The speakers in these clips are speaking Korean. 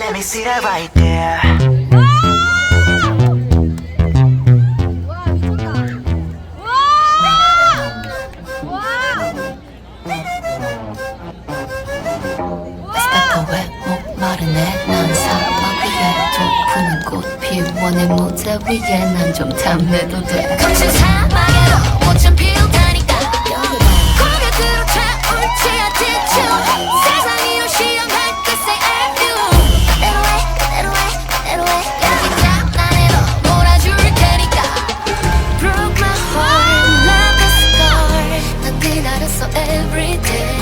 Let me see that right there. 마른 애난 사막 위에 또 푸는 꽃피 원의 모자 위에 난 좀 탐내도 돼 거친 사막에도 꽃은 피우다니까 고개 들어 차올지 attitude 세상 이런 시험할 때 say I do Little way, little way, little way 여기 장난해도 몰아줄 테니까 Broke my heart, love the scar 난 그날에서 every day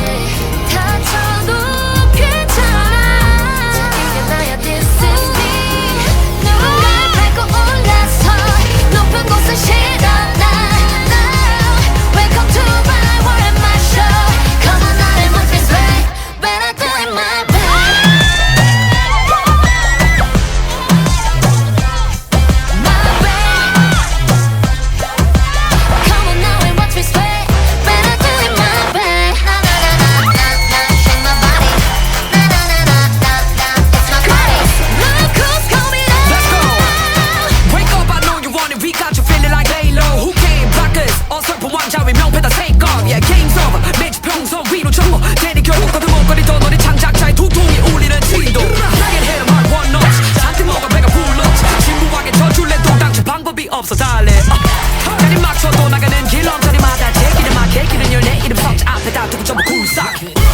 없어 달래 어. 자리 막 쳐도 나가는 길 엉터리마다 제 길을 막개 길은 열내 이름 성자. 앞에다 두고 전부 굴삭